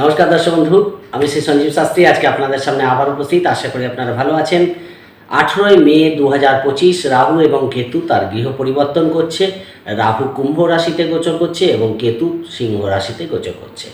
নমস্কার দর্শক বন্ধু, আমি শ্রী সঞ্জীব শাস্ত্রী, আজকে আপনাদের সামনে আবার উপস্থিত। আশা করি আপনারা ভালো আছেন। আঠেরোই মে দু পঁচিশ, রাহু এবং কেতু তার গৃহ পরিবর্তন করছে। রাহু কুম্ভ রাশিতে গোচর করছে এবং কেতু সিংহ রাশিতে গোচর করছে।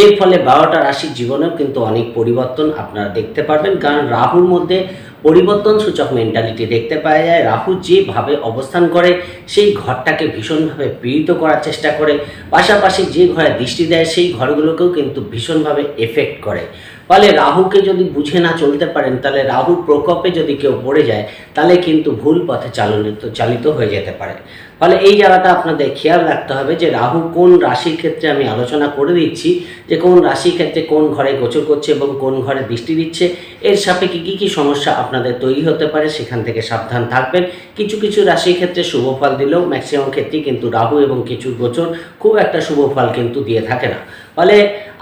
এর ফলে বারোটা রাশির জীবনেও কিন্তু অনেক পরিবর্তন আপনারা দেখতে পারবেন। কারণ রাহুর মধ্যে পরিবর্তন সূচক মেন্টালিটি দেখতে পাওয়া যায়। রাহু যেভাবে অবস্থান করে, সেই ঘরটাকে ভীষণভাবে পীড়িত করার চেষ্টা করে। পাশাপাশি যে ঘরে দৃষ্টি দেয়, সেই ঘরগুলোকেও কিন্তু ভীষণভাবে এফেক্ট করে। ফলে রাহুকে যদি বুঝে না চলতে পারেন, তাহলে রাহুর প্রকোপে যদি কেউ পড়ে যায়, তাহলে কিন্তু ভুল পথে চালিত চালিত হয়ে যেতে পারে। ফলে এই জায়গাটা আপনাদের খেয়াল রাখতে হবে যে রাহু কোন রাশির ক্ষেত্রে আমি আলোচনা করে দিচ্ছি, যে কোন রাশির ক্ষেত্রে কোন ঘরে গোচর করছে এবং কোন ঘরে দৃষ্টি দিচ্ছে, এর সাপেক্ষে কী কী সমস্যা আপনাদের তৈরি হতে পারে সেখান থেকে সাবধান থাকবেন। কিছু কিছু রাশির ক্ষেত্রে শুভ ফল দিলেও ম্যাক্সিমাম ক্ষেত্রেই কিন্তু রাহু এবং কিছু গোচর খুব একটা শুভ ফল কিন্তু দিয়ে থাকে না। ফলে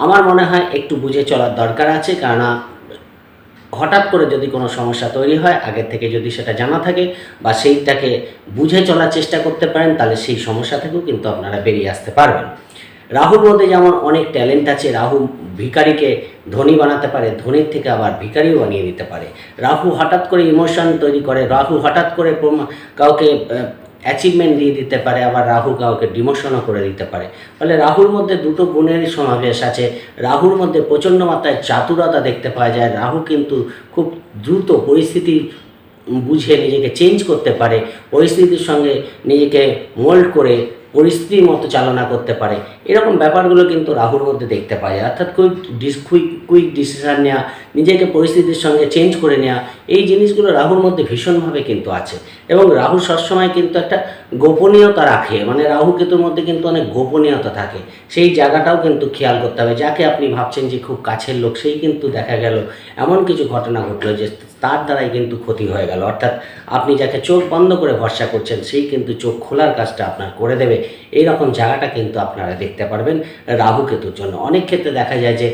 আমার মনে হয় একটু বুঝে চলার দরকার আছে, কেননা হঠাৎ করে যদি কোনো সমস্যা তৈরি হয় আগের থেকে যদি সেটা জানা থাকে বা সেইটাকে বুঝে চলার চেষ্টা করতে পারেন, তাহলে সেই সমস্যা থেকেও কিন্তু আপনারা বেরিয়ে আসতে পারবেন। রাহুর মধ্যে যেমন অনেক ট্যালেন্ট আছে, রাহু ভিখারিকে ধনী বানাতে পারে, ধনীর থেকে আবার ভিখারিও বানিয়ে দিতে পারে। রাহু হঠাৎ করে ইমোশন তৈরি করে, রাহু হঠাৎ করে কাউকে অ্যাচিভমেন্ট দিয়ে দিতে পারে, আবার রাহু কাউকে ডিমোশনও করে দিতে পারে। ফলে রাহুর মধ্যে দুটো গুণেরই সমাবেশ আছে। রাহুর মধ্যে প্রচণ্ড মাত্রায় চাতুরতা দেখতে পাওয়া যায়। রাহু কিন্তু খুব দ্রুত পরিস্থিতি বুঝে নিজেকে চেঞ্জ করতে পারে। পরিস্থিতির সঙ্গে নিজেকে মোল্ড করে পরিস্থিতির মতো চালনা করতে পারে। এরকম ব্যাপারগুলো কিন্তু রাহুর মধ্যে দেখতে পাওয়া যায়। অর্থাৎ কুইক ডিস কুইক কুইক ডিসিশান নেওয়া নিজেকে পরিস্থিতির সঙ্গে চেঞ্জ করে নেওয়া এই জিনিসগুলো রাহুর মধ্যে ভীষণভাবে কিন্তু আছে। এবং রাহু সবসময় কিন্তু একটা গোপনীয়তা রাখে। মানে রাহু কেতুর মধ্যে কিন্তু অনেক গোপনীয়তা থাকে। সেই জায়গাটাও কিন্তু খেয়াল করতে হবে। যাকে আপনি ভাবছেন যে খুব কাছের লোক, সেই কিন্তু দেখা গেল এমন কিছু ঘটনা ঘটলো যে তার দ্বারাই কিন্তু ক্ষতি হয়ে গেল। অর্থাৎ আপনি যাকে চোখ বন্ধ করে ভরসা করছেন, সেই কিন্তু চোখ খোলার কাজটা আপনার করে দেবে। এই রকম জায়গাটা কিন্তু আপনারা দেখতে পারবেন রাহু কেতুর জন্য। অনেক ক্ষেত্রে দেখা যায় যে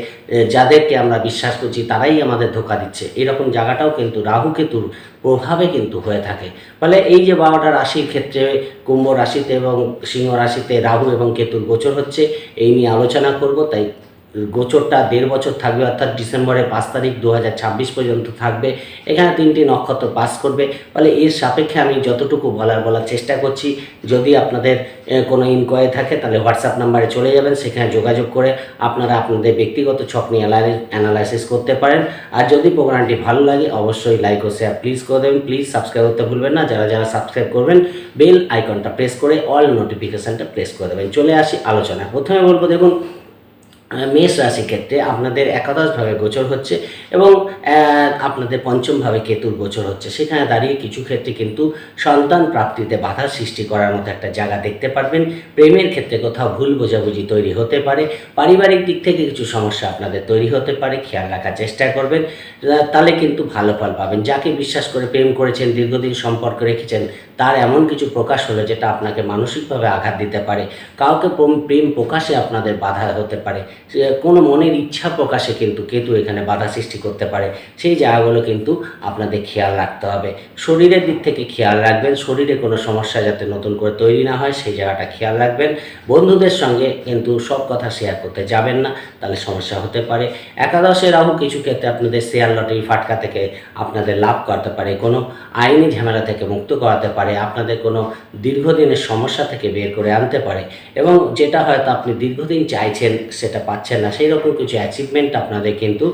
যাদেরকে আমরা বিশ্বাস করছি তারাই আমাদের ধোকা দিচ্ছে। এরকম জায়গাটাও কিন্তু রাহু কেতুর প্রভাবে কিন্তু হয়ে থাকে। ফলে এই যে বারোটা রাশির ক্ষেত্রে কুম্ভ রাশিতে এবং সিংহ রাশিতে রাহু এবং কেতুর গোচর হচ্ছে, এই নিয়ে আলোচনা করব। তাই গোচরটা দেড় বছর থাকবে, অর্থাৎ ডিসেম্বরের পাঁচ তারিখ দু হাজার ছাব্বিশ পর্যন্ত থাকবে। এখানে তিনটি নক্ষত্র পাস করবে। ফলে এর সাপেক্ষে আমি যতটুকু বলার বলার চেষ্টা করছি, যদি আপনাদের কোনো ইনকোয়ারি থাকে, তাহলে হোয়াটসঅ্যাপ নাম্বারে চলে যাবেন, সেখানে যোগাযোগ করে আপনারা আপনাদের ব্যক্তিগত ছক নিয়ে অ্যানালাইসিস করতে পারেন। আর যদি প্রোগ্রামটি ভালো লাগে, অবশ্যই লাইক ও শেয়ার প্লিজ করে দেবেন। প্লিজ সাবস্ক্রাইব করতে ভুলবেন না। যারা যারা সাবস্ক্রাইব করবেন বেল আইকনটা প্রেস করে অল নোটিফিকেশানটা প্রেস করে দেবেন। চলে আসি আলোচনা প্রথমে বলব, দেখুন মেষ রাশির ক্ষেত্রে আপনাদের একাদশভাবে গোচর হচ্ছে এবং আপনাদের পঞ্চমভাবে কেতুর গোচর হচ্ছে। সেখানে দাঁড়িয়ে কিছু ক্ষেত্রে কিন্তু সন্তান প্রাপ্তিতে বাধার সৃষ্টি করার মতো একটা জায়গা দেখতে পারবেন। প্রেমের ক্ষেত্রে কোথাও ভুল বোঝাবুঝি তৈরি হতে পারে। পারিবারিক দিক থেকে কিছু সমস্যা আপনাদের তৈরি হতে পারে। খেয়াল রাখার চেষ্টা করবেন। তাহলে কিন্তু ভালো ফল পাবেন। যাকে বিশ্বাস করে প্রেম করেছেন, দীর্ঘদিন সম্পর্ক রেখেছেন, তার এমন কিছু প্রকাশ হলো যেটা আপনাকে মানসিকভাবে আঘাত দিতে পারে। কাউকে প্রেম- প্রকাশে আপনাদের বাধা হতে পারে। কোনো মনের ইচ্ছা প্রকাশে কিন্তু কেতু এখানে বাধা সৃষ্টি করতে পারে। সেই জায়গাগুলো কিন্তু আপনাদের খেয়াল রাখতে হবে। শরীরের দিক থেকে খেয়াল রাখবেন, শরীরে কোনো সমস্যা যাতে নতুন করে তৈরি না হয়, সেই জায়গাটা খেয়াল রাখবেন। বন্ধুদের সঙ্গে কিন্তু সব কথা শেয়ার করতে যাবেন না, তাহলে সমস্যা হতে পারে। একাদশে রাহু কিছু ক্ষেত্রে আপনাদের শেয়ার লটারি ফাটকা থেকে আপনাদের লাভ করতে পারে, কোনো আইনি ঝামেলা থেকে মুক্ত করাতে পারে, আপনাদের কোনো দীর্ঘদিনের সমস্যা থেকে বের করে আনতে পারে। এবং যেটা হয়তো আপনি দীর্ঘদিন চাইছেন, সেটা পাচ্ছেন না, সেই রকম কিছু অ্যাচিভমেন্ট আপনাদের কিন্তু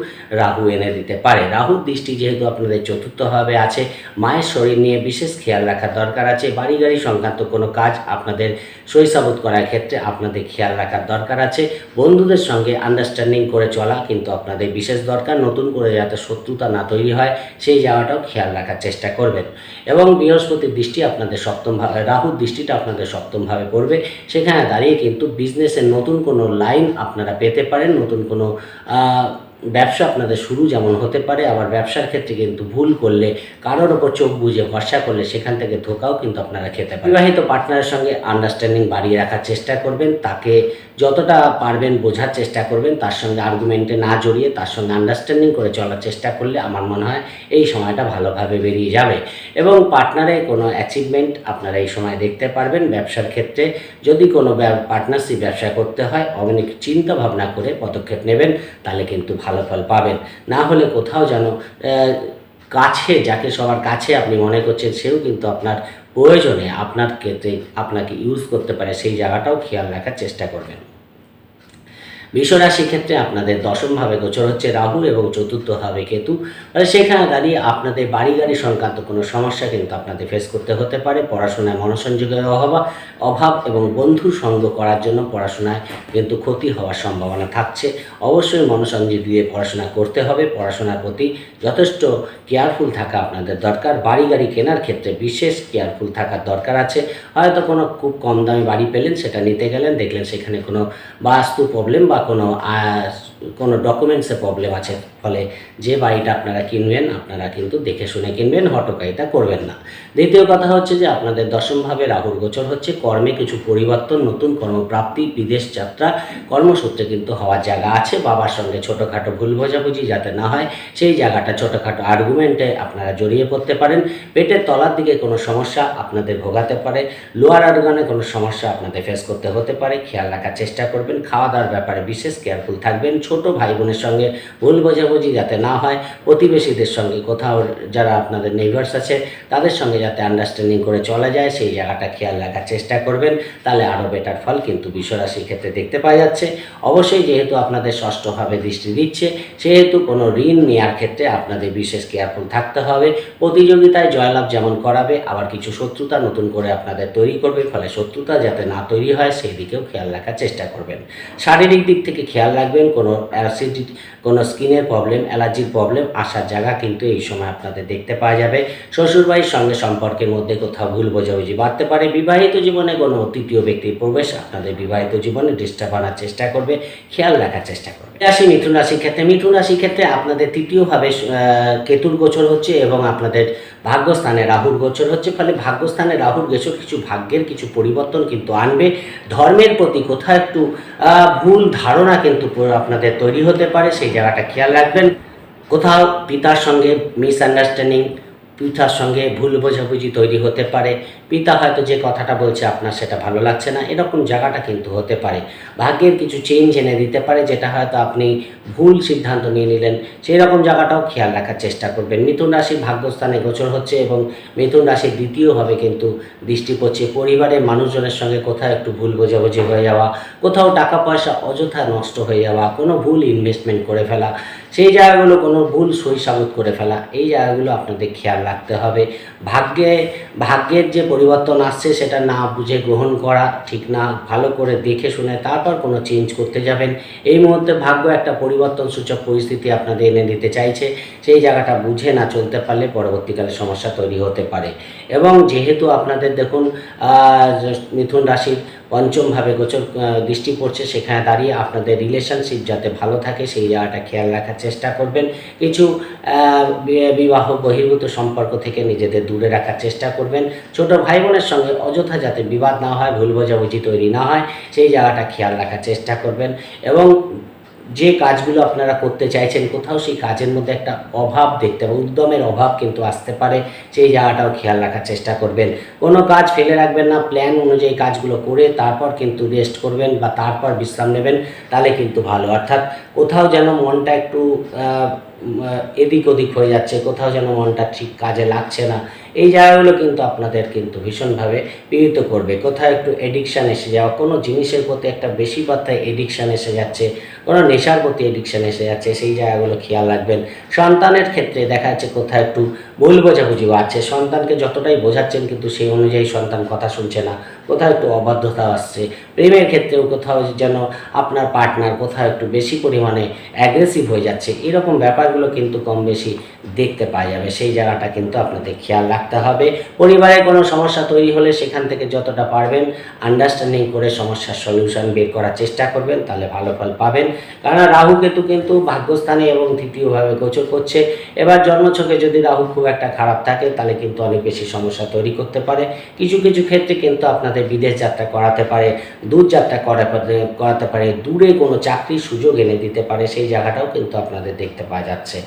রাহু এনে দিতে পারে। রাহুর দৃষ্টি যেহেতু আপনাদের চতুর্থভাবে আছে, মায়ের শরীর নিয়ে বিশেষ খেয়াল রাখার দরকার আছে, বাড়ি গাড়ি সংক্রান্ত কোনো কাজ আপনাদের শৈশাবোধ করার ক্ষেত্রে আপনাদের খেয়াল রাখার দরকার আছে। বন্ধুদের সঙ্গে আন্ডারস্ট্যান্ডিং করে চলা কিন্তু আপনাদের বিশেষ দরকার, নতুন করে যাতে শত্রুতা না তৈরি হয়, সেই জায়গাটাও খেয়াল রাখার চেষ্টা করবেন। এবং বৃহস্পতির দৃষ্টি আপনাদের সপ্তম রাহুর দৃষ্টিটা আপনাদের সপ্তমভাবে পড়বে, সেখানে দাঁড়িয়ে কিন্তু বিজনেসের নতুন কোনো লাইন আপনারা পেতে পারেন নতুন কোনো ব্যবসা আপনাদের শুরু যেমন হতে পারে, আবার ব্যবসার ক্ষেত্রে কিন্তু ভুল করলে, কারোর ওপর চোখ বুঝে ভরসা করলে সেখান থেকে ধোকাও কিন্তু আপনারা খেতে পারেন। বিবাহিত পার্টনারের সঙ্গে আন্ডারস্ট্যান্ডিং বাড়িয়ে রাখার চেষ্টা করবেন, তাকে যতটা পারবেন বোঝার চেষ্টা করবেন, তার সঙ্গে আর্গুমেন্টে না জড়িয়ে, তার সঙ্গে আন্ডারস্ট্যান্ডিং করে চলার চেষ্টা করলে আমার মনে হয় এই সময়টা ভালোভাবে বেরিয়ে যাবে। এবং পার্টনারে কোনো অ্যাচিভমেন্ট আপনারা এই সময় দেখতে পারবেন, ব্যবসার ক্ষেত্রে যদি কোনো পার্টনারশিপ ব্যবসা করতে হয়, অনেক চিন্তা ভাবনা করে পদক্ষেপ নেবেন, তাহলে কিন্তু ভালো ফল পাবেন। না হলে কোথাও যেন কাছে, যাকে সবার কাছে আপনি মনে করছেন, সেও কিন্তু আপনার প্রয়োজনে আপনার ক্ষেত্রে আপনাকে ইউজ করতে পারে। সেই জায়গাটাও খেয়াল রাখার চেষ্টা করবেন। বিশ্বরাশি ক্ষেত্রে আপনাদের দশমভাবে গোচর হচ্ছে রাহু এবং চতুর্থ ভাবে কেতু। তাহলে সেখানে দাঁড়িয়ে আপনাদের বাড়ি গাড়ি সংক্রান্ত কোনো সমস্যা কিন্তু আপনাদের ফেস করতে হতে পারে। পড়াশোনায় মনোসংযোগের অভাব অভাব এবং বন্ধু সঙ্গ করার জন্য পড়াশোনায় কিন্তু ক্ষতি হওয়ার সম্ভাবনা থাকছে। অবশ্যই মনোসংযোগ দিয়ে পড়াশোনা করতে হবে। পড়াশোনার প্রতি যথেষ্ট কেয়ারফুল থাকা আপনাদের দরকার। বাড়ি গাড়ি কেনার ক্ষেত্রে বিশেষ কেয়ারফুল থাকার দরকার আছে। হয়তো কোনো খুব কম দামে বাড়ি পেলেন, সেটা নিতে গেলেন, দেখলেন সেখানে কোনো বাস্তু প্রবলেম বা কোনো আহ, কোনো ডকুমেন্টসে প্রবলেম আছে। ফলে যে বাড়িটা আপনারা কিনবেন, আপনারা কিন্তু দেখে শুনে কিনবেন, হটকারিতা করবেন না। দ্বিতীয় কথা হচ্ছে যে, আপনাদের দশমভাবে রাহুর গোচর হচ্ছে। কর্মে কিছু পরিবর্তন, নতুন কর্মপ্রাপ্তি, বিদেশ যাত্রা, কর্মসূত্রে কিন্তু হওয়ার জায়গা আছে। বাবার সঙ্গে ছোটোখাটো ভুল বোঝাবুঝি যাতে না হয়, সেই জায়গাটা ছোটোখাটো আর্গুমেন্টে আপনারা জড়িয়ে পড়তে পারেন। পেটের তলার দিকে কোনো সমস্যা আপনাদের ভোগাতে পারে। লোয়ার অর্গানে কোনো সমস্যা আপনাদের ফেস করতে হতে পারে। খেয়াল রাখার চেষ্টা করবেন। খাওয়া দাওয়ার ব্যাপারে বিশেষ কেয়ারফুল থাকবেন। ছোট ভাই বোনের সঙ্গে ভুল বোঝাবুঝি যাতে না হয়, প্রতিবেশীদের সঙ্গে কোথাও যারা আপনাদের নেইবার্স আছে, তাদের সঙ্গে যাতে আন্ডারস্ট্যান্ডিং করে চলা যায়, সেই জায়গাটা খেয়াল রাখার চেষ্টা করবেন। তাহলে আরও বেটার ফল কিন্তু বিশ্বরাশির ক্ষেত্রে দেখতে পাওয়া যাচ্ছে। অবশ্যই যেহেতু আপনাদের ষষ্ঠভাবে দৃষ্টি দিচ্ছে, সেহেতু কোনো ঋণ নেওয়ার ক্ষেত্রে আপনাদের বিশেষ কেয়ারফুল থাকতে হবে। প্রতিযোগিতায় জয়লাভ যেমন করাবে, আবার কিছু শত্রুতা নতুন করে আপনাদের তৈরি করবে, ফলে শত্রুতা যাতে না তৈরি হয় সেই দিকেও খেয়াল রাখার চেষ্টা করবেন। শারীরিক দিক থেকে খেয়াল রাখবেন, কোনো অ্যাসিডিটি কোনো স্কিনের প্রবলেম অ্যালার্জির প্রবলেম আসার জায়গা কিন্তু এই সময় আপনাদের দেখতে পাওয়া যাবে। শ্বশুরবাড়ির সঙ্গে সম্পর্কের মধ্যে কোথাও ভুল বোঝাবুঝি বাড়তে পারে। বিবাহিত জীবনে কোনো তৃতীয় ব্যক্তির প্রবেশ আপনাদের বিবাহিত জীবনে ডিস্টার্ব আনার চেষ্টা করবে, খেয়াল রাখার চেষ্টা করবে। রাশি, মিথুন রাশির ক্ষেত্রে, মিথুন রাশির ক্ষেত্রে আপনাদের তৃতীয়ভাবে কেতুর গোচর হচ্ছে এবং আপনাদের ভাগ্যস্থানে রাহুর গোচর হচ্ছে, ফলে ভাগ্যস্থানে রাহুর গোচর কিছু ভাগ্যের কিছু পরিবর্তন কিন্তু আনবে। ধর্মের প্রতি কোথাও একটু ভুল ধারণা কিন্তু আপনাদের তৈরি হতে পারে, সেই জায়গাটা খেয়াল রাখবেন। কোথাও পিতার সঙ্গে মিসআন্ডারস্ট্যান্ডিং পিতার সঙ্গে ভুল বোঝাবুঝি তৈরি হতে পারে। পিতা হয়তো যে কথাটা বলছে আপনার সেটা ভালো লাগছে না, এরকম জায়গাটা কিন্তু হতে পারে। ভাগ্যের কিছু চেঞ্জ এনে দিতে পারে, যেটা হয়তো আপনি ভুল সিদ্ধান্ত নিয়ে নিলেন। সেই রকম জায়গাটাও খেয়াল রাখার চেষ্টা করবেন। মিথুন রাশির ভাগ্যস্থানে গোচর হচ্ছে এবং মিথুন রাশির দ্বিতীয়ভাবে কিন্তু দৃষ্টি পড়ছে। পরিবারের মানুষজনের সঙ্গে কোথাও একটু ভুল বোঝাবুঝি হয়ে যাওয়া, কোথাও টাকা পয়সা অযথা নষ্ট হয়ে যাওয়া, কোনো ভুল ইনভেস্টমেন্ট করে ফেলা সেই জায়গাগুলো কোনো ভুল সই সাবুত করে ফেলা। এই জায়গাগুলো আপনাদের খেয়াল রাখতে হবে। ভাগ্যে, ভাগ্যের যে পরিবর্তন আসছে সেটা না বুঝে গ্রহণ করা, ঠিক না ভালো করে দেখে শুনে তারপর কোনো চেঞ্জ করতে যাবেন। এই মুহূর্তে ভাগ্য একটা পরিবর্তন সূচক পরিস্থিতি আপনাদের এনে দিতে চাইছে। সেই জায়গাটা বুঝে না চলতে পারলে পরবর্তীকালে সমস্যা তৈরি হতে পারে। এবং যেহেতু আপনাদের দেখুন মিথুন রাশির পঞ্চমভাবে গোচর দৃষ্টি পড়ছে, সেখানে দাঁড়িয়ে আপনাদের রিলেশনশিপ যাতে ভালো থাকে, সেই জায়গাটা খেয়াল রাখার চেষ্টা করবেন। কিছু বিবাহ বহির্ভূত সম্পর্ক থেকে নিজেদের দূরে রাখার চেষ্টা করবেন। ছোট ভাই বোনের সঙ্গে অযথা যাতে বিবাদ না হয়, ভুল বোঝাবুঝি তৈরি না হয়, সেই জায়গাটা খেয়াল রাখার চেষ্টা করবেন। এবং যে কাজগুলো আপনারা করতে চাইছেন, কোথাও সেই কাজের মধ্যে একটা অভাব দেখতে হবে, উদ্যমের অভাব কিন্তু আসতে পারে, সেই জায়গাটাও খেয়াল রাখার চেষ্টা করবেন। কোনো কাজ ফেলে রাখবেন না প্ল্যান অনুযায়ী কাজগুলো করে তারপর কিন্তু রেস্ট করবেন বা তারপর বিশ্রাম নেবেন, তাহলে কিন্তু ভালো। অর্থাৎ কোথাও যেন মনটা একটু এদিক ওদিক হয়ে যাচ্ছে, কোথাও যেন মনটা ঠিক কাজে লাগছে না, এই জায়গাগুলো কিন্তু আপনাদের কিন্তু ভীষণভাবে পীড়িত করবে। কোথাও একটু এডিকশান এসে যাওয়া, কোনো জিনিসের প্রতি একটা বেশি মাত্রায় এডিকশান এসে যাচ্ছে কোনো নেশার প্রতি এডিকশান এসে যাচ্ছে, সেই জায়গাগুলো খেয়াল রাখবেন। সন্তানের ক্ষেত্রে দেখা যাচ্ছে কোথাও একটু ভুল বোঝাবুঝি আছে। সন্তানকে যতটাই বোঝাচ্ছেন কিন্তু সেই অনুযায়ী সন্তান কথা শুনছে না, কোথাও একটু অবাধ্যতা আসছে। প্রেমের ক্ষেত্রেও কোথাও যেন আপনার পার্টনার কোথাও একটু বেশি পরিমাণে অ্যাগ্রেসিভ হয়ে যাচ্ছে। এরকম ব্যাপারগুলো কিন্তু কম বেশি দেখতে পাওয়া যাবে। সেই জায়গাটা কিন্তু আপনাদের খেয়াল রাখতে হবে। পরিবারে কোনো সমস্যা তৈরি হলে সেখান থেকে যতটা পারবেন আন্ডারস্ট্যান্ডিং করে সমস্যার সলিউশন বের করার চেষ্টা করবেন, তাহলে ভালো ফল পাবেন। কারণ রাহু কেতু কিন্তু ভাগ্যস্থানে এবং তৃতীয়ভাবে গোচর করছে। এবার জন্মছকে যদি রাহু খুব একটা খারাপ থাকে, তাহলে কিন্তু অনেক বেশি সমস্যা তৈরি করতে পারে। কিছু কিছু ক্ষেত্রে কিন্তু আপনাদের বিদেশ যাত্রা করাতে পারে, দূর যাত্রা করাতে পারে, দূরে কোনো চাকরির সুযোগ এনে দিতে পারে, সেই জায়গাটাও কিন্তু আপনাদের দেখতে পাওয়া যাচ্ছে।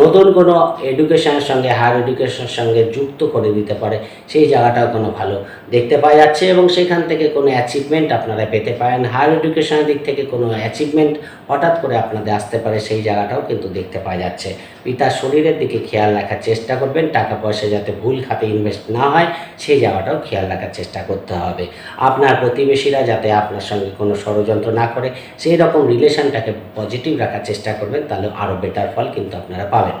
নতুন কোনো এডুকেশনের সঙ্গে, হায়ার এডুকেশনের সঙ্গে যুক্ত করে দিতে পারে, সেই জায়গাটাও কোনো ভালো দেখতে পাওয়া যাচ্ছে এবং সেখান থেকে কোনো অ্যাচিভমেন্ট আপনারা পেতে পারেন। হায়ার এডুকেশনের দিক থেকে কোনো অ্যাচিভমেন্ট হঠাৎ করে আপনাদের আসতে পারে, সেই জায়গাটাও কিন্তু দেখতে পাওয়া যাচ্ছে। পিতার শরীরের দিকে খেয়াল রাখার চেষ্টা করবেন, টাকা পয়সা যাতে ভুল খাতে ইনভেস্ট না হয়, সেই জায়গাটাও খেয়াল রাখার চেষ্টা করতে হবে। আপনার প্রতিবেশীরা যাতে আপনার সঙ্গে কোনো ষড়যন্ত্র না করে, সেই রকম রিলেশনটাকে পজিটিভ রাখার চেষ্টা করবেন, তাহলে আরও বেটার ফল কিন্তু আপনারা পাবেন।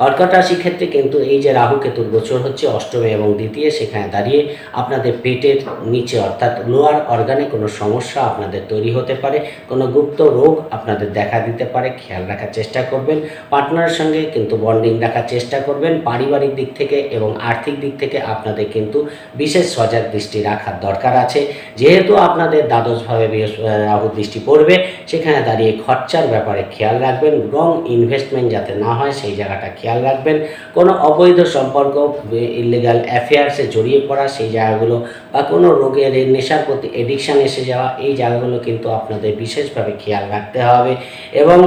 কর্কট রাশির ক্ষেত্রে কিন্তু এই যে রাহু কেতুর গোচর হচ্ছে অষ্টমে এবং দ্বিতীয় সেখানে দাঁড়িয়ে আপনাদের পেটের নিচে অর্থাৎ লোয়ার অর্গানে কোনো সমস্যা আপনাদের তৈরি হতে পারে, কোনো গুপ্ত রোগ আপনাদের দেখা দিতে পারে, খেয়াল রাখার চেষ্টা করবেন, পার্টনারের সঙ্গে কিন্তু বন্ডিং রাখার চেষ্টা করবেন, পারিবারিক দিক থেকে এবং আর্থিক দিক থেকে আপনাদের কিন্তু বিশেষ সজাগ দৃষ্টি রাখার দরকার আছে। যেহেতু আপনাদের দ্বাদশভাবে রাহু দৃষ্টি পড়বে সেখানে দাঁড়িয়ে খরচার ব্যাপারে খেয়াল রাখবেন রং ইনভেস্টমেন্ট যাতে না হয় সেই জায়গাটা খেয়াল রাখবেন। কোনো অবৈধ সম্পর্ক ইলিগাল অ্যাফেয়ার্সে জড়িয়ে পড়া সেই জায়গাগুলো বা কোনো রোগের নেশার প্রতি এডিকশান এসে যাওয়া, এই জায়গাগুলো কিন্তু আপনাদের বিশেষভাবে খেয়াল রাখতে হবে এবং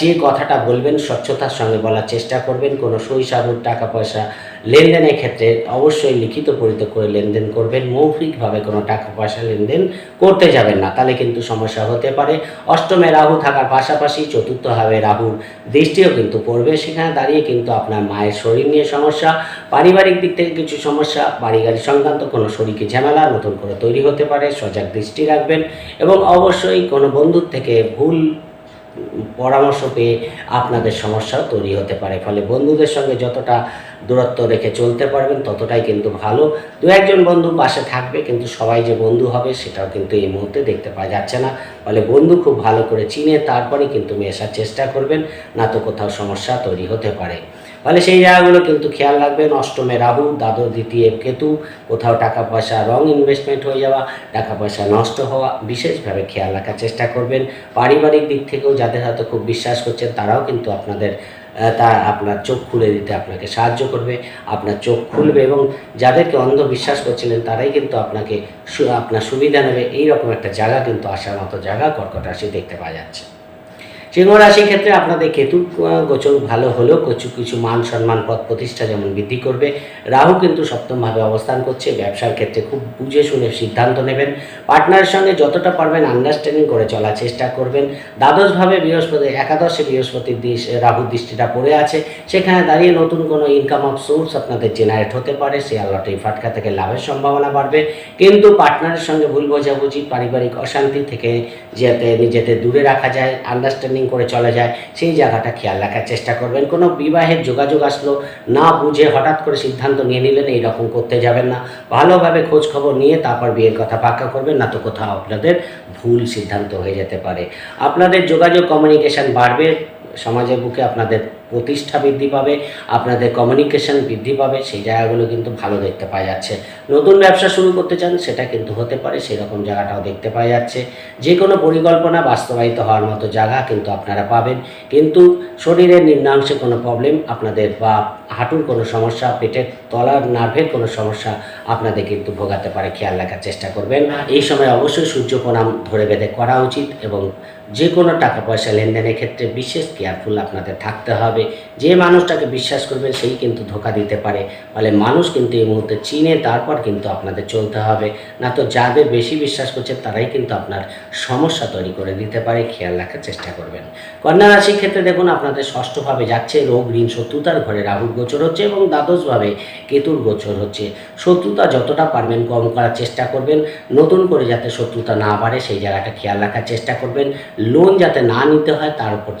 যে কথাটা বলবেন স্বচ্ছতার সঙ্গে বলার চেষ্টা করবেন, কোনো সই সাবুর টাকা পয়সা লেনদেনের ক্ষেত্রে অবশ্যই লিখিত পরিত করে লেনদেন করবেন, মৌখিকভাবে কোনো টাকা পয়সা লেনদেন করতে যাবেন না, তাহলে কিন্তু সমস্যা হতে পারে। অষ্টমে রাহু থাকার পাশাপাশি চতুর্থভাবে রাহুর দৃষ্টিও কিন্তু পড়বে, সেখানে দাঁড়িয়ে কিন্তু আপনার মায়ের শরীর নিয়ে সমস্যা, পারিবারিক দিক থেকে কিছু সমস্যা, বাড়ি গাড়ি সংক্রান্ত কোনো শরীরকে ঝামেলা নতুন করে তৈরি হতে পারে, সজাগ দৃষ্টি রাখবেন এবং অবশ্যই কোনো বন্ধুর থেকে ভুল পরামর্শ পেয়ে আপনাদের সমস্যাও তৈরি হতে পারে। ফলে বন্ধুদের সঙ্গে যতটা দূরত্ব রেখে চলতে পারবেন, ততটাই কিন্তু ভালো। দু একজন বন্ধু পাশে থাকবে, কিন্তু সবাই যে বন্ধু হবে সেটাও কিন্তু এই মুহূর্তে দেখতে পাওয়া যাচ্ছে না। ফলে বন্ধু খুব ভালো করে চিনে তারপরে কিন্তু মেশার চেষ্টা করবেন, না তো কোথাও সমস্যা তৈরি হতে পারে। ফলে সেই জায়গাগুলো কিন্তু খেয়াল রাখবেন অষ্টমে রাহু, দ্বাদশ, দ্বিতীয় কেতু, কোথাও টাকা পয়সা রং ইনভেস্টমেন্ট হয়ে যাওয়া, টাকা পয়সা নষ্ট হওয়া, বিশেষভাবে খেয়াল রাখার চেষ্টা করবেন। পারিবারিক দিক থেকেও যাদের হয়তো খুব বিশ্বাস করছেন, তারাও কিন্তু আপনাদের তা আপনার চোখ খুলে দিতে আপনাকে সাহায্য করবে। আপনার চোখ খুলবে এবং যাদেরকে অন্ধ বিশ্বাস করছিলেন, তারাই কিন্তু আপনাকে আপনার সুবিধা নেবে। এইরকম একটা জায়গা কিন্তু আসার মতো জায়গা, কর্কট রাশি দেখতে পাওয়া যাচ্ছে। সিংহ রাশির ক্ষেত্রে আপনাদের কেতু গোচর ভালো হলেও কিছু কিছু মান সম্মান পদ প্রতিষ্ঠা যেমন বৃদ্ধি করবে। রাহু কিন্তু সপ্তমভাবে অবস্থান করছে। ব্যবসার ক্ষেত্রে খুব বুঝে শুনে সিদ্ধান্ত নেবেন। পার্টনারের সঙ্গে যতটা পারবেন আন্ডারস্ট্যান্ডিং করে চলার চেষ্টা করবেন। দ্বাদশভাবে বৃহস্পতি, একাদশে বৃহস্পতির দিশ রাহুর দৃষ্টিটা পড়ে আছে। সেখানে দাঁড়িয়ে নতুন কোনো ইনকাম অফ সোর্স আপনাদের জেনারেট হতে পারে। শেয়ার লটারি ফাটকা থেকে লাভের সম্ভাবনা বাড়বে। কিন্তু পার্টনারের সঙ্গে ভুল বোঝাবুঝি, পারিবারিক অশান্তি থেকে যাতে নিজেদের দূরে রাখা যায়। আন্ডারস্ট্যান্ডিং করে চলে যায়, সেই জায়গাটা খেয়াল রাখার চেষ্টা করবেন। কোনো বিবাহের যোগাযোগ আসলো, না বুঝে হঠাৎ করে সিদ্ধান্ত নিয়ে নিলেন, এইরকম করতে যাবেন না। ভালোভাবে খোঁজ খবর নিয়ে তারপর বিয়ের কথা পাক্কা করবেন, না তো কোথাও আপনাদের ভুল সিদ্ধান্ত হয়ে যেতে পারে। আপনাদের যোগাযোগ কমিউনিকেশান বাড়বে, সমাজের বুকে আপনাদের প্রতিষ্ঠা বৃদ্ধি পাবে, আপনাদের কমিউনিকেশন বৃদ্ধি পাবে, সেই জায়গাগুলো কিন্তু ভালো দেখতে পাওয়া যাচ্ছে। নতুন ব্যবসা শুরু করতে চান, সেটা কিন্তু হতে পারে সেই রকম জায়গাটাও দেখতে পাওয়া যাচ্ছে। যে কোনো পরিকল্পনা বাস্তবায়িত হওয়ার মতো জায়গা কিন্তু আপনারা পাবেন, কিন্তু শরীরের নিম্নাংশে কোনো প্রবলেম আপনাদের বা হাঁটুর কোনো সমস্যা, পেটের তলার নার্ভের কোনো সমস্যা আপনাদের কিন্তু ভোগাতে পারে, খেয়াল রাখার চেষ্টা করবেন। এই সময় অবশ্যই সূর্য প্রণাম ধরে বেঁধে করা উচিত এবং যে কোনো টাকা পয়সা লেনদেনের ক্ষেত্রে বিশেষ কেয়ারফুল আপনাদের থাকতে হবে। যে মানুষটাকে বিশ্বাস করবেন, সেই কিন্তু ধোকা দিতে পারে। ফলে মানুষ কিন্তু এই মুহূর্তে চিনে, তারপর কিন্তু আপনাদের চলতে হবে। না তো যাদের বেশি বিশ্বাস করছে, তারাই কিন্তু আপনার সমস্যা তৈরি করে দিতে পারে। খেয়াল রাখার চেষ্টা করবেন। কন্যা রাশির ক্ষেত্রে দেখুন, আপনাদের ষষ্ঠভাবে যাচ্ছে রোগ, ঋণ, শত্রুতার ঘরে রাহুর গোচর হচ্ছে এবং দ্বাদশভাবে কেতুর গোচর হচ্ছে। শত্রুতা যতটা পারবেন কম করার চেষ্টা করবেন। নতুন করে যাতে শত্রুতা না বাড়ে, সেই জায়গাটা খেয়াল রাখার চেষ্টা করবেন। লোন যাতে না নিতে হয়, তার উপর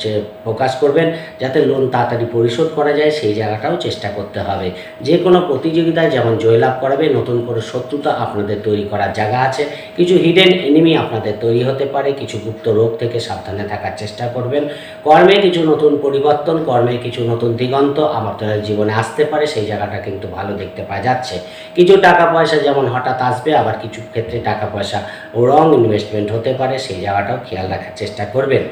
ফোকাস করবেন। যাতে লোন তাড়াতাড়ি পরিশোধ করা যায়, সেই জায়গাটাও চেষ্টা করতে হবে। যে কোনো প্রতিযোগিতায় যেমন জয়লাভ করাবে, নতুন করে শত্রুতা আপনাদের তৈরি করার জায়গা আছে। কিছু হিডেন এনিমি আপনাদের তৈরি হতে পারে, কিছু গুপ্ত রোগ থেকে সাবধানে থাকার চেষ্টা করবেন। কর্মে কিছু নতুন পরিবর্তন, কর্মে কিছু নতুন দিগন্ত আপনাদের জীবনে আসতে পারে, সেই জায়গাটা কিন্তু ভালো দেখতে পাওয়া যাচ্ছে। কিছু টাকা পয়সা যেমন হঠাৎ আসবে, আবার কিছু ক্ষেত্রে টাকা পয়সা রং ইনভেস্টমেন্ট হতে পারে, সেই জায়গাটাও খেয়াল রাখার চেষ্টা করবেন।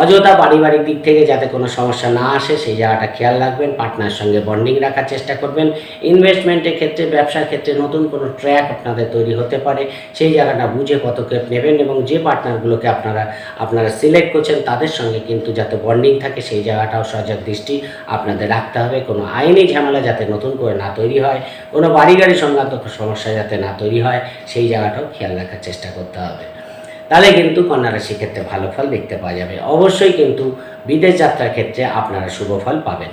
অযথা পারিবারিক দিক থেকে যাতে কোনো সমস্যা না আসে, সেই জায়গাটা খেয়াল রাখবেন পার্টনার সঙ্গে বন্ডিং রাখার চেষ্টা করবেন। ইনভেস্টমেন্টের ক্ষেত্রে, ব্যবসার ক্ষেত্রে নতুন কোনো ট্র্যাক আপনাদের তৈরি হতে পারে। সেই জায়গাটা বুঝে পদক্ষেপ নেবেন এবং যে পার্টনারগুলোকে আপনারা আপনারা সিলেক্ট করছেন, তাদের সঙ্গে কিন্তু যাতে বন্ডিং থাকে, সেই জায়গাটাও সজাগ দৃষ্টি আপনাদের রাখতে হবে। কোনো আইনি ঝামেলা যাতে নতুন করে না তৈরি হয়, কোনো বাড়ি গাড়ি সংক্রান্ত সমস্যা যাতে না তৈরি হয়, সেই জায়গাটাও খেয়াল রাখার চেষ্টা করতে হবে। তাহলে কিন্তু কন্যা রাশির ক্ষেত্রে ভালো ফল দেখতে পাওয়া যাবে। অবশ্যই কিন্তু বিদেশ যাত্রার ক্ষেত্রে আপনারা শুভ ফল পাবেন।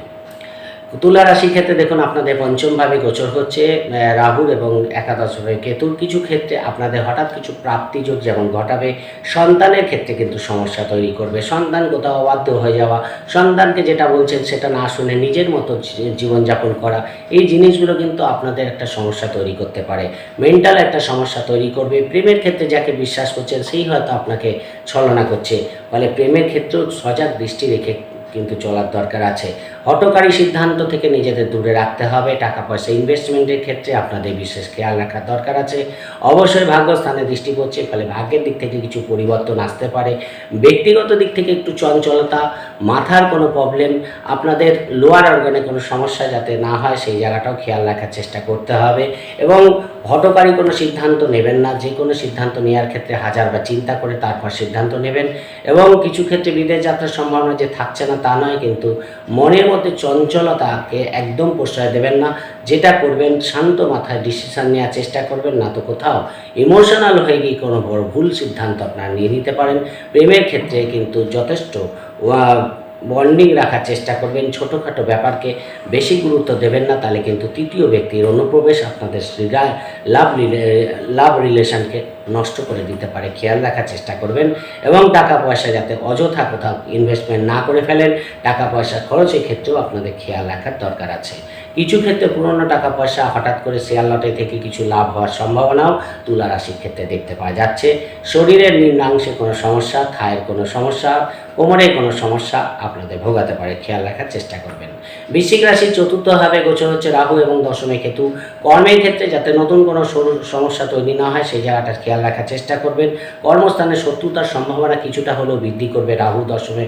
তুলা রাশির ক্ষেত্রে দেখুন, আপনাদের পঞ্চমভাবে গোচর হচ্ছে রাহুর এবং একাদশভাবে কেতুর কিছু ক্ষেত্রে আপনাদের হঠাৎ কিছু প্রাপ্তিযোগ যেমন ঘটাবে, সন্তানের ক্ষেত্রে কিন্তু সমস্যা তৈরি করবে। সন্তান কোথাও অবাধ্য হয়ে যাওয়া, সন্তানকে যেটা বলছেন সেটা না শুনে নিজের মতো জীবনযাপন করা, এই জিনিসগুলো কিন্তু আপনাদের একটা সমস্যা তৈরি করতে পারে। মেন্টাল একটা সমস্যা তৈরি করবে, প্রেমের ক্ষেত্রে যাকে বিশ্বাস করছেন, সেই হয়তো আপনাকে ছলনা করছে। ফলে প্রেমের ক্ষেত্রেও সজাগ দৃষ্টি রেখে কিন্তু চলার দরকার আছে। হটকারী সিদ্ধান্ত থেকে নিজেদের দূরে রাখতে হবে। টাকা পয়সা ইনভেস্টমেন্টের ক্ষেত্রে আপনাদের বিশেষ খেয়াল রাখার দরকার আছে। অবশ্যই ভাগ্য স্থানে দৃষ্টি করছে ফলে ভাগ্যের দিক থেকে কিছু পরিবর্তন আসতে পারে। ব্যক্তিগত দিক থেকে একটু চঞ্চলতা মাথার কোনো প্রবলেম আপনাদের লোয়ার অর্গানে কোনো সমস্যা যাতে না হয়, সেই জায়গাটাও খেয়াল রাখার চেষ্টা করতে হবে। এবং হটকারী কোনো সিদ্ধান্ত নেবেন না, যে কোনো সিদ্ধান্ত নেওয়ার ক্ষেত্রে হাজার বা চিন্তা করে তারপর সিদ্ধান্ত নেবেন। এবং কিছু ক্ষেত্রে বিদেশ যাত্রার সম্ভাবনা যে থাকছে না, তা নয়, কিন্তু মনের মধ্যে চঞ্চলতাকে একদম প্রশ্রয় দেবেন না। যেটা করবেন, শান্ত মাথায় ডিসিশন নেওয়ার চেষ্টা করবেন, না তো কোথাও ইমোশনাল হয়ে গিয়ে কোনো বড় ভুল সিদ্ধান্ত আপনারা নিয়ে নিতে পারেন। প্রেমের ক্ষেত্রে কিন্তু যথেষ্ট বন্ডিং রাখার চেষ্টা করবেন। ছোটোখাটো ব্যাপারকে বেশি গুরুত্ব দেবেন না, তাহলে কিন্তু তৃতীয় ব্যক্তির অনুপ্রবেশ আপনাদের লাভ লাভ রিলেশনকে নষ্ট করে দিতে পারে। খেয়াল রাখার চেষ্টা করবেন এবং টাকা পয়সা যাতে অযথা কোথাও ইনভেস্টমেন্ট না করে ফেলেন টাকা পয়সা খরচের ক্ষেত্রেও আপনাদের খেয়াল রাখার দরকার আছে। কিছু ক্ষেত্রে পুরনো টাকা পয়সা হঠাৎ করে শেয়ার লটে থেকে কিছু লাভ হওয়ার সম্ভাবনাও তুলা রাশির ক্ষেত্রে দেখতে পাওয়া যাচ্ছে। শরীরের নিম্নাংশে কোনো সমস্যা থায়ের কোনো সমস্যা কোমরে কোনো সমস্যা আপনাদের ভোগাতে পারে, খেয়াল রাখার চেষ্টা করবেন। বৃশ্চিক রাশির চতুর্থ চতুর্থভাবে গোচর হচ্ছে রাহু এবং দশমে কেতু। কর্মের ক্ষেত্রে যাতে নতুন কোনো সমস্যা তৈরি না হয়, সেই জায়গাটা খেয়াল রাখার চেষ্টা করবেন। কর্মস্থানে শত্রুতার সম্ভাবনা কিছুটা হলেও বৃদ্ধি করবে রাহু দশমে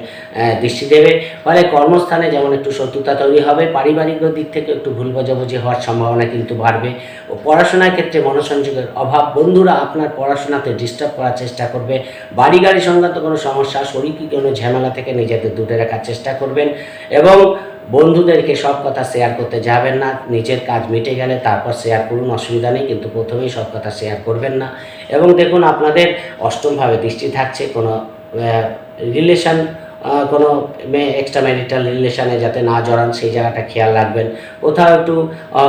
দৃষ্টি দেবে। ফলে কর্মস্থানে যেমন একটু শত্রুতা তৈরি হবে, পারিবারিক দিক থেকে একটু ভুল বোঝাবুঝি হওয়ার সম্ভাবনা কিন্তু বাড়বে। ও পড়াশোনার ক্ষেত্রে মনোসংযোগের অভাব, বন্ধুরা আপনার পড়াশোনাতে ডিস্টার্ব করার চেষ্টা করবে। বাড়ি গাড়ি সংক্রান্ত কোনো সমস্যা, শরীরী কোনো ঝামেলা থেকে নিজেদের দূরে রাখার চেষ্টা করবেন এবং বন্ধুদেরকে সব কথা শেয়ার করতে যাবেন না, নিজের কাজ মিটে গেলে তারপর শেয়ার করুন, অসুবিধা নেই, কিন্তু প্রথমেই সব কথা শেয়ার করবেন না। এবং দেখুন, আপনাদের অষ্টমভাবে দৃষ্টি থাকছে কোনো রিলেশন কোনো মেয়ে এক্সট্রা ম্যারিটাল রিলেশানে যাতে না জড়ান, সেই জায়গাটা খেয়াল রাখবেন। কোথাও একটু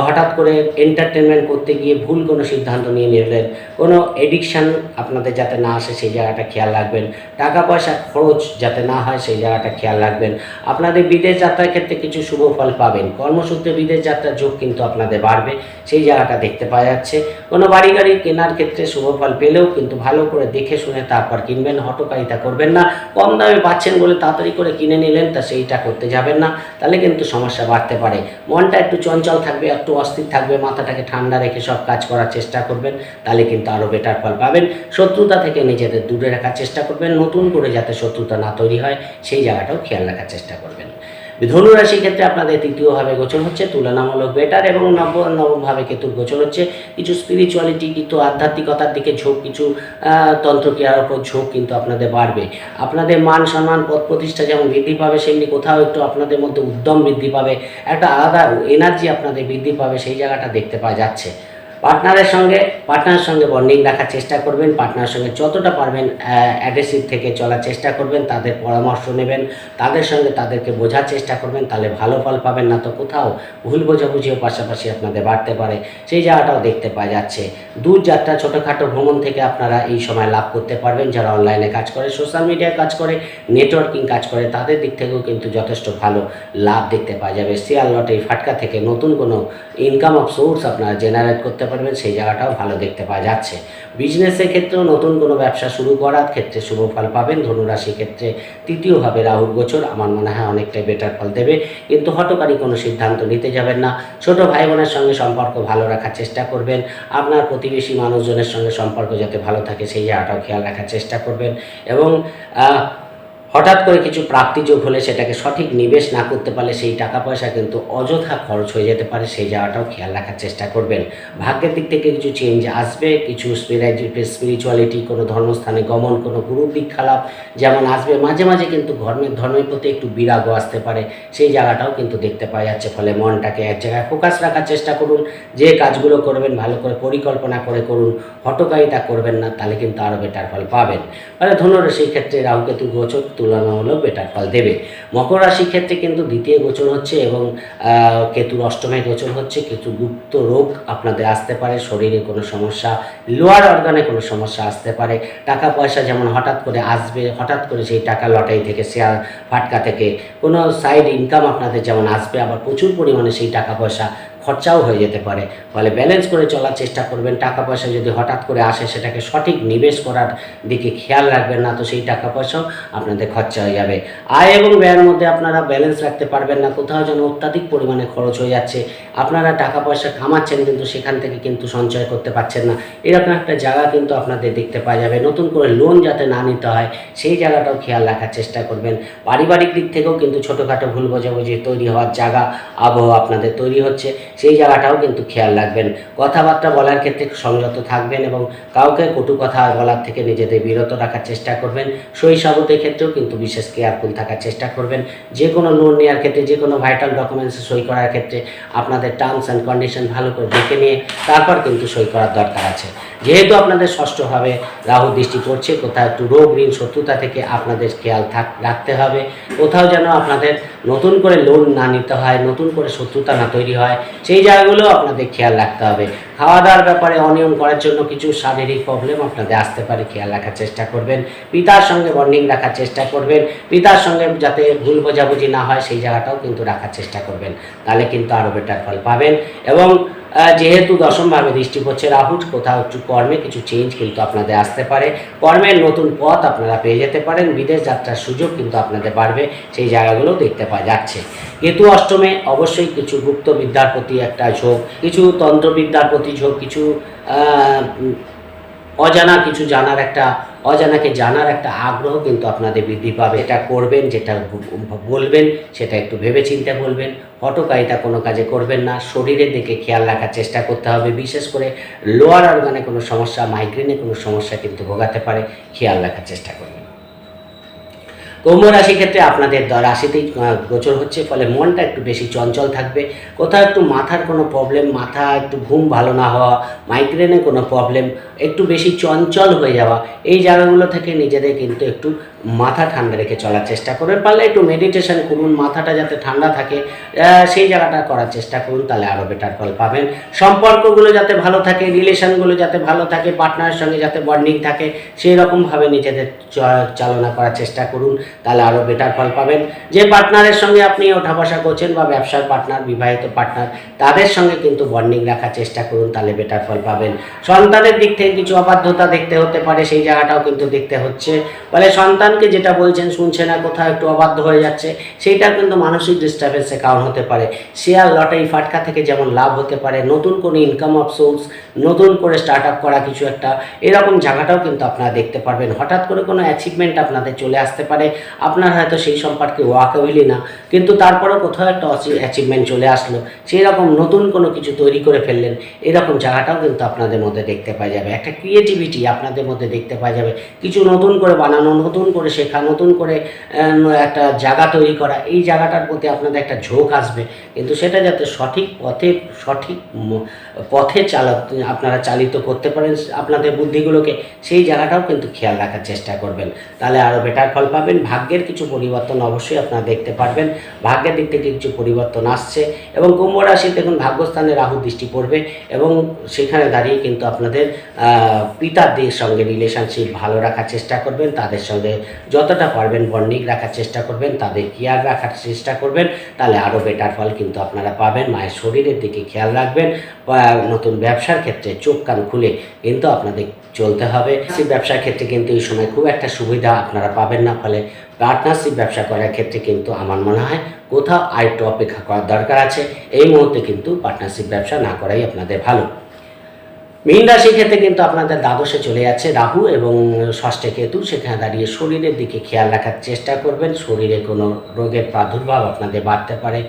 হঠাৎ করে এন্টারটেনমেন্ট করতে গিয়ে ভুল কোনো সিদ্ধান্ত নিয়ে নিলেন, কোনো এডিকশান আপনাদের যাতে না আসে, সেই জায়গাটা খেয়াল রাখবেন। টাকা পয়সা খরচ যাতে না হয়, সেই জায়গাটা খেয়াল রাখবেন। আপনাদের বিদেশ যাত্রার ক্ষেত্রে কিছু শুভ ফল পাবেন। কর্মসূত্রে বিদেশ যাত্রার যোগ কিন্তু আপনাদের বাড়বে, সেই জায়গাটা দেখতে পাওয়া যাচ্ছে। কোনো বাড়ি গাড়ি কেনার ক্ষেত্রে শুভ ফল পেলেও কিন্তু ভালো করে দেখে শুনে তারপর কিনবেন, হটকারিতা করবেন না। কম দামে পাচ্ছেন বলে তাড়াতাড়ি করে কিনে নিলেন, তা সেইটা করতে যাবেন না। তাহলে কিন্তু সমস্যা বাড়তে পারে। মনটা একটু চঞ্চল থাকবে, একটু অস্থির থাকবে, মাথাটাকে ঠান্ডা রেখে সব কাজ করার চেষ্টা করবেন, তাহলে কিন্তু আরও বেটার ফল পাবেন। শত্রুতা থেকে নিজেদের দূরে রাখার চেষ্টা করবেন, নতুন করে যাতে শত্রুতা না তৈরি হয়, সেই জায়গাটাও খেয়াল রাখার চেষ্টা করবেন। ধনু রাশির ক্ষেত্রে আপনাদের তৃতীয়ভাবে গোচর হচ্ছে, তুলনামূলক বেটার এবং নব নবমভাবে কেতুর গোচর হচ্ছে। কিছু স্পিরিচুয়ালিটি কিন্তু আধ্যাত্মিকতার দিকে ঝোঁক, কিছু তন্ত্রক্রিয়ার ওপর ঝোঁক কিন্তু আপনাদের বাড়বে। আপনাদের মান সম্মান পদ প্রতিষ্ঠা যেমন বৃদ্ধি পাবে, সেমনি কোথাও একটু আপনাদের মধ্যে উদ্যম বৃদ্ধি পাবে। একটা আলাদা এনার্জি আপনাদের বৃদ্ধি পাবে, সেই জায়গাটা দেখতে পাওয়া যাচ্ছে। পার্টনারের সঙ্গে পার্টনারের সঙ্গে বন্ডিং রাখার চেষ্টা করবেন, পার্টনারের সঙ্গে যতটা পারবেন অ্যাগ্রেসিভ থেকে চলার চেষ্টা করবেন, তাদের পরামর্শ নেবেন, তাদের সঙ্গে তাদেরকে বোঝার চেষ্টা করবেন, তাহলে ভালো ফল পাবেন, না তো কোথাও ভুল বোঝাবুঝিও পাশাপাশি আপনাদের বাড়তে পারে। সেই জায়গাটাও দেখতে পাওয়া যাচ্ছে। দূর যাত্রা, ছোটোখাটো ভ্রমণ থেকে আপনারা এই সময় লাভ করতে পারবেন, যারা অনলাইনে কাজ করে সোশ্যাল মিডিয়ায় কাজ করে নেটওয়ার্কিং কাজ করে, তাদের দিক থেকেও কিন্তু যথেষ্ট ভালো লাভ দেখতে পাওয়া যাবে। শেয়ার লটে ফাটকা থেকে নতুন কোনো ইনকাম অফ সোর্স আপনারা জেনারেট করতে পারবেন, সেই জায়গাটাও ভালো দেখতে পাওয়া যাচ্ছে। বিজনেসের ক্ষেত্রেও নতুন কোনো ব্যবসা শুরু করার ক্ষেত্রে শুভ ফল পাবেন। ধনুরাশির ক্ষেত্রে তৃতীয়ভাবে রাহুর গোচর। আমার মনে হয় অনেকটাই বেটার ফল দেবে। কিন্তু হটকারী কোনো সিদ্ধান্ত নিতে যাবেন না। ছোট ভাই বোনের সঙ্গে সম্পর্ক ভালো রাখার চেষ্টা করবেন। আপনার প্রতিবেশী মানুষজনের সঙ্গে সম্পর্ক যাতে ভালো থাকে, সেই জায়গাটাও খেয়াল রাখার চেষ্টা করবেন। এবং হঠাৎ করে কিছু প্রাপ্তিযোগ হলে সেটাকে সঠিক নিবেশ না করতে পারলে সেই টাকা পয়সা কিন্তু অযথা খরচ হয়ে যেতে পারে, সেই জায়গাটাও খেয়াল রাখার চেষ্টা করবেন। ভাগ্যের দিক থেকে কিছু চেঞ্জ আসবে, কিছু স্পিরিচুয়ালিটি কোনো ধর্মস্থানে গমন, কোনো গুরুর দিক খারাপ যেমন আসবে, মাঝে মাঝে কিন্তু ধর্মের ধর্মের প্রতি একটু বিরাগও আসতে পারে, সেই জায়গাটাও কিন্তু দেখতে পাওয়া যাচ্ছে, ফলে মনটাকে এক জায়গায় ফোকাস রাখার চেষ্টা করুন, যে কাজগুলো করবেন ভালো করে পরিকল্পনা করে করুন হটকারিতা করবেন না, তাহলে কিন্তু আরও বেটার ফল পাবেন। ফলে ধনুরাশির ক্ষেত্রে রাহুকেতু গোচর তুলনামূলক বেটার ফল দেবে। মকর রাশির ক্ষেত্রে কিন্তু দ্বিতীয় গোচর হচ্ছে এবং কেতুর অষ্টমে গোচর হচ্ছে। কিছু গুপ্ত রোগ আপনাদের আসতে পারে, শরীরে কোনো সমস্যা লোয়ার অর্গানে কোনো সমস্যা আসতে পারে। টাকা পয়সা যেমন হঠাৎ করে আসবে, হঠাৎ করে সেই টাকা লটারি থেকে শেয়ার ফাটকা থেকে কোনো সাইড ইনকাম আপনাদের যেমন আসবে, আবার প্রচুর পরিমাণে সেই টাকা পয়সা খরচাও হয়ে যেতে পারে। ফলে ব্যালেন্স করে চলার চেষ্টা করবেন। টাকা পয়সা যদি হঠাৎ করে আসে, সেটাকে সঠিক নিবেশ করার দিকে খেয়াল রাখবেন না, তো সেই টাকা পয়সাও আপনাদের খরচা হয়ে যাবে। আয় এবং ব্যয়ের মধ্যে আপনারা ব্যালেন্স রাখতে পারবেন না। কোথাও যেন অত্যাধিক পরিমাণে খরচ হয়ে যাচ্ছে। আপনারা টাকা পয়সা কামাচ্ছেন কিন্তু সেখান থেকে কিন্তু সঞ্চয় করতে পারছেন না। এরকম একটা জায়গা কিন্তু আপনাদের দেখতে পাওয়া যাবে। নতুন করে লোন যাতে না নিতে হয়, সেই জায়গাটাও খেয়াল রাখার চেষ্টা করবেন। পারিবারিক দিক থেকেও কিন্তু ছোটোখাটো ভুল বোঝাবুঝি তৈরি হওয়ার জায়গা, আবহাওয়া আপনাদের তৈরি হচ্ছে, সেই জায়গাটাও কিন্তু খেয়াল রাখবেন। কথাবার্তা বলার ক্ষেত্রে সংযত থাকবেন এবং কাউকে কটু কথা বলার থেকে নিজেদের বিরত রাখার চেষ্টা করবেন। শৈশবতের ক্ষেত্রেও কিন্তু বিশেষ কেয়ারফুল থাকার চেষ্টা করবেন। যে কোনো লোন নেওয়ার ক্ষেত্রে যে কোনো ভাইটাল ডকুমেন্টসে সই করার ক্ষেত্রে আপনাদের টার্মস অ্যান্ড কন্ডিশন ভালো করে দেখে নিয়ে তারপর কিন্তু সই করার দরকার আছে। যেহেতু আপনাদের ষষ্ঠভাবে রাহু দৃষ্টি পড়ছে, কোথাও একটু রোগ, ঋণ, শত্রুতা থেকে আপনাদের খেয়াল থাক, রাখতে হবে। কোথাও যেন আপনাদের নতুন করে লোন না নিতে হয়, নতুন করে শত্রুতা না তৈরি হয়, সেই জায়গাগুলো আপনাদের খেয়াল রাখতে হবে। খাওয়া দাওয়ার ব্যাপারে অনিয়ম করার জন্য কিছু শারীরিক প্রবলেম আপনাদের আসতে পারে, খেয়াল রাখার চেষ্টা করবেন। পিতার সঙ্গে বন্ডিং রাখার চেষ্টা করবেন। পিতার সঙ্গে যাতে ভুল বোঝাবুঝি না হয়, সেই জায়গাটাও কিন্তু রাখার চেষ্টা করবেন। তাহলে কিন্তু আরও বেটার ফল পাবেন। এবং যেহেতু দশম দশমভাবে দৃষ্টি পড়ছে রাহুর কোথাও একটু কর্মে কিছু চেঞ্জ কিন্তু আপনাদের আসতে পারে। কর্মের নতুন পথ আপনারা পেয়ে যেতে পারেন, বিদেশ যাত্রার সুযোগ কিন্তু আপনাদের বাড়বে, সেই জায়গাগুলো দেখতে পাওয়া যাচ্ছে। কেতু অষ্টমে অবশ্যই কিছু গুপ্ত বিদ্যার প্রতি একটা ঝোঁক, কিছু তন্ত্রবিদ্যার প্রতি ঝোঁক, কিছু অজানা কিছু জানার একটা, অজানাকে জানার একটা আগ্রহ কিন্তু আপনাদের বৃদ্ধি পাবে। এটা করবেন, যেটা বলবেন, সেটা একটু ভেবে চিন্তে বলবেন। হটকারিতা কোনো কাজে করবেন না। শরীরের দিকে খেয়াল রাখার চেষ্টা করতে হবে। বিশেষ করে লোয়ার অর্গানে কোনো সমস্যা মাইগ্রেনে কোনো সমস্যা কিন্তু ভোগাতে পারে। খেয়াল রাখার চেষ্টা করবেন। কুম্ভ রাশির ক্ষেত্রে আপনাদের রাশিতেই গোচর হচ্ছে, ফলে মনটা একটু বেশি চঞ্চল থাকবে। কোথাও একটু মাথার কোনো প্রবলেম মাথা একটু ঘুম ভালো না হওয়া মাইগ্রেনের কোনো প্রবলেম একটু বেশি চঞ্চল হয়ে যাওয়া, এই জায়গাগুলো থেকে নিজেদের কিন্তু একটু মাথা ঠান্ডা রেখে চলার চেষ্টা করবেন পারলে একটু মেডিটেশন করুন, মাথাটা যাতে ঠান্ডা থাকে সেই জায়গাটা করার চেষ্টা করুন, তাহলে আরও বেটার ফল পাবেন। সম্পর্কগুলো যাতে ভালো থাকে রিলেশনগুলো যাতে ভালো থাকে পার্টনারের সঙ্গে যাতে বন্ডিং থাকে সেই রকমভাবে নিজেদের চালনা করার চেষ্টা করুন, তাহলে আরও বেটার ফল পাবেন। যে পার্টনারের সঙ্গে আপনি ওঠা বসা করছেন বা ব্যবসার পার্টনার বিবাহিত পার্টনার তাদের সঙ্গে কিন্তু বন্ডিং রাখার চেষ্টা করুন, তাহলে বেটার ফল পাবেন। সন্তানের দিক থেকে কিছু অবাধ্যতা দেখতে হতে পারে, সেই জায়গাটাও কিন্তু দেখতে হচ্ছে। ফলে সন্তানকে যেটা বলছেন শুনছে না কোথাও একটু অবাধ্য হয়ে যাচ্ছে সেইটা কিন্তু মানসিক ডিস্টারবেন্সের কারণ হতে পারে। শেয়ার লটারি ফাটকা থেকে যেমন লাভ হতে পারে, নতুন কোনো ইনকাম অফ সোর্স নতুন করে স্টার্ট আপ করা কিছু একটা, এরকম জায়গাটাও কিন্তু আপনারা দেখতে পারবেন। হঠাৎ করে কোনো অ্যাচিভমেন্ট আপনাদের চলে আসতে পারে, আপনার হয়তো সেই সম্পর্কে ওয়াকাবিলি না, কিন্তু তারপরেও কোথাও একটা অ্যাচিভমেন্ট চলে আসলো সেই রকম নতুন কোনো কিছু তৈরি করে ফেললেন, এরকম জায়গাটাও কিন্তু আপনাদের মধ্যে দেখতে পাওয়া যাবে। একটা ক্রিয়েটিভিটি আপনাদের মধ্যে দেখতে পাওয়া যাবে। কিছু নতুন করে বানানো, নতুন করে শেখা নতুন করে একটা জায়গা তৈরি করা এই জায়গাটার প্রতি আপনাদের একটা ঝোঁক আসবে। কিন্তু সেটা যাতে সঠিক পথে সঠিক পথে চালা আপনারা চালিত করতে পারেন আপনাদের বুদ্ধিগুলোকে সেই জায়গাটাও কিন্তু খেয়াল রাখার চেষ্টা করবেন। তাহলে আরও বেটার ফল পাবেন। ভাগ্যের কিছু পরিবর্তন অবশ্যই আপনারা দেখতে পারবেন। ভাগ্যের দিক থেকে কিছু পরিবর্তন আসছে এবং কুম্ভ রাশি দেখুন ভাগ্যস্থানে রাহু দৃষ্টি পড়বে এবং সেখানে দাঁড়িয়ে কিন্তু আপনাদের আহ, পিতাদের সঙ্গে রিলেশনশিপ ভালো রাখার চেষ্টা করবেন। তাদের সঙ্গে যতটা পারবেন বন্ডিং রাখার চেষ্টা করবেন, তাদের কেয়ার রাখার চেষ্টা করবেন, তাহলে আরও বেটার ফল কিন্তু আপনারা পাবেন। মায়ের শরীরের দিকে খেয়াল রাখবেন। নতুন ব্যবসার ক্ষেত্রে চোখ কান খুলে কিন্তু আপনাদের চলতে হবে। সেই ব্যবসার ক্ষেত্রে কিন্তু এই সময় খুব একটা সুবিধা আপনারা পাবেন না, ফলে পার্টনারশিপ ব্যবসা করার ক্ষেত্রে কিন্তু আমার মনে হয় কোথাও আরেকটু অপেক্ষা করার দরকার আছে। এই মুহূর্তে কিন্তু পার্টনারশিপ ব্যবসা না করাই আপনাদের ভালো। মীন রাশির ক্ষেত্রে কিন্তু আপনাদের দ্বাদশে চলে যাচ্ছে রাহু এবং ষষ্ঠে কেতু। সেখানে দাঁড়িয়ে শরীরের দিকে খেয়াল রাখার চেষ্টা করবেন। শরীরে কোনো রোগের প্রাদুর্ভাব আপনাদের বাড়তে পারে।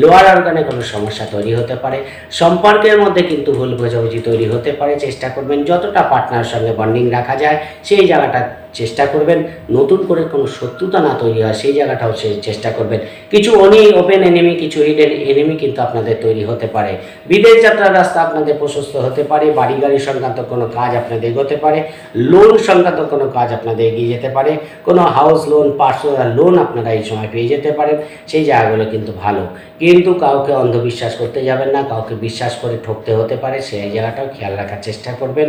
লোয়ার অর্গানে কোনো সমস্যা তৈরি হতে পারে। সম্পর্কের মধ্যে কিন্তু ভুল বোঝাবুঝি তৈরি হতে পারে। চেষ্টা করবেন যতটা পার্টনার সঙ্গে বন্ডিং রাখা যায়, সেই জায়গাটা চেষ্টা করবেন, নতুন করে কোনো শত্রুতা না তৈরি হয় সেই জায়গাটাও সে চেষ্টা করবেন। কিছু অনি ওপেন এনিমি কিছু হিডেন এনিমি কিন্তু আপনাদের তৈরি হতে পারে। বিদেশ যাত্রার রাস্তা আপনাদের প্রশস্ত হতে পারে, বাড়ি গাড়ি সংক্রান্ত কোনো কাজ আপনাদের এগোতে পারে লোন সংক্রান্ত কোনো কাজ আপনাদের এগিয়ে যেতে পারে, কোনো হাউস লোন পার্সোনাল লোন আপনারা এই সময় পেয়ে যেতে পারেন, সেই জায়গাগুলো কিন্তু ভালো। কিন্তু কাউকে অন্ধবিশ্বাস করতে যাবেন না, কাউকে বিশ্বাস করে ঠকতে হতে পারে, সেই জায়গাটাও খেয়াল রাখার চেষ্টা করবেন।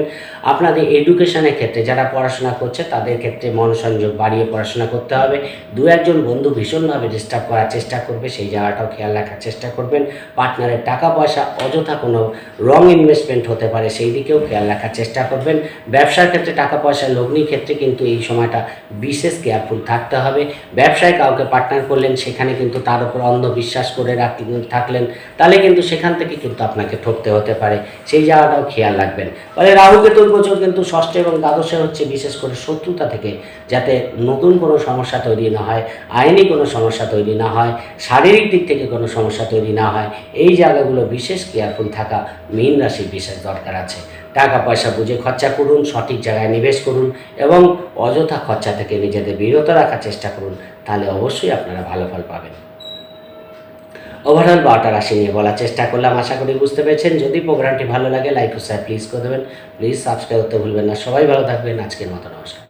আপনাদের এডুকেশনের ক্ষেত্রে যারা পড়াশোনা করছে, তাদের ক্ষেত্রে মনোসংযোগ বাড়িয়ে পড়াশোনা করতে হবে। দু একজন বন্ধু ভীষণভাবে ডিস্টার্ব করার চেষ্টা করবে, সেই জায়গাটাও খেয়াল রাখার চেষ্টা করবেন। পার্টনারের টাকা পয়সা অযথা কোনো রং ইনভেস্টমেন্ট হতে পারে, সেই দিকেও খেয়াল রাখার চেষ্টা করবেন। ব্যবসার ক্ষেত্রে টাকা পয়সা লগ্নির ক্ষেত্রে কিন্তু এই সময়টা বিশেষ কেয়ারফুল থাকতে হবে। ব্যবসায় কাউকে পার্টনার করলেন, সেখানে কিন্তু তার উপর অন্ধবিশ্বাস করে থাকলেন, তাহলে কিন্তু সেখান থেকে কিন্তু আপনাকে ঠকতে হতে পারে। সেই জায়গাটাও খেয়াল রাখবেন। ফলে রাহু কেতুর গোচর কিন্তু ষষ্ঠ এবং দ্বাদশে হচ্ছে বিশেষ করে শত্রুতা থেকে যাতে নতুন কোনো সমস্যা তৈরি না হয়, আইনি কোনো সমস্যা তৈরি না হয়, শারীরিক দিক থেকে কোনো সমস্যা তৈরি না হয়, এই জায়গাগুলো বিশেষ কেয়ারফুল থাকা মীন রাশির বিশেষ দরকার আছে। টাকা পয়সা বুঝে খরচা করুন, সঠিক জায়গায় নিবেশ করুন এবং অযথা খরচা থেকে নিজেদের বিরত রাখার চেষ্টা করুন, তাহলে অবশ্যই আপনারা ভালো ফল পাবেন। ওভারঅল বারোটা রাশি নিয়ে বলার চেষ্টা করলাম, আশা করি বুঝতে পেরেছেন। যদি প্রোগ্রামটি ভালো লাগে লাইক ও শেয়ার প্লিজ করে দেবেন। প্লিজ সাবস্ক্রাইব করতে ভুলবেন না। সবাই ভালো থাকবেন। আজকের মতো নমস্কার।